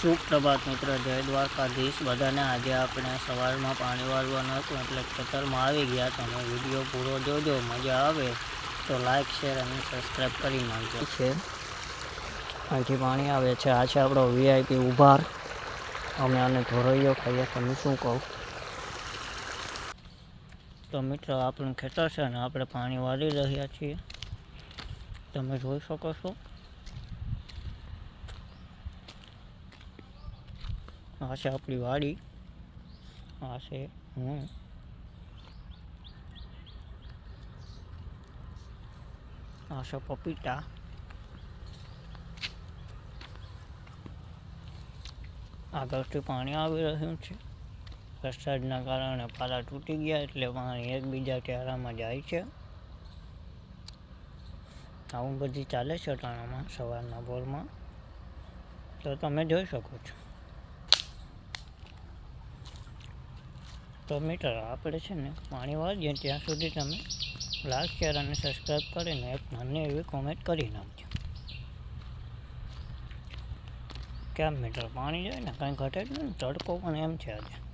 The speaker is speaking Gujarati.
સુપ્રભાત મિત્ર જય દ્વારકાધીશ. બધાને આજે આપણે સવારમાં પાણી વાળવાનું હતું એટલે ખેતરમાં આવી ગયા તમે વીડિયો પૂરો જોજો મજા આવે. તો લાઈક શેર અને સબસ્ક્રાઈબ કરી નાખજો. છે. અહીંથી પાણી આવે છે. આ છે આપણો વીઆઈપી ઉભાર. અમે આને ધોરૈયો ખાઈએ. તમે શું કહું? તો મિત્ર આપણું ખેતર છે ને આપણે પાણી વાળી રહ્યા છીએ. તમે જોઈ શકો છો. આ આપણી વાડી. આ હું. આ પપીતા. આગળથી પાણી આવી રહ્યું છે. વરસાદના કારણે પાલા તૂટી ગયા એટલે પાણી એકબીજા ચહેરામાં જાય છે. આવું બધી ચાલે છે ટાણામાં સવારના બોરમાં તો તમે જોઈ શકો છો. તો મીટર આપણે છે ને પાણી વાળીએ ત્યાં સુધી તમે લાઈક, શેર અને સબસ્ક્રાઈબ કરીને એક નાની એવી કોમેન્ટ કરી નાખજો. કેમ મીટર પાણી જાય ને, કાંઈ ઘટે જ નહીં તડકો પણ એમ છે આજે.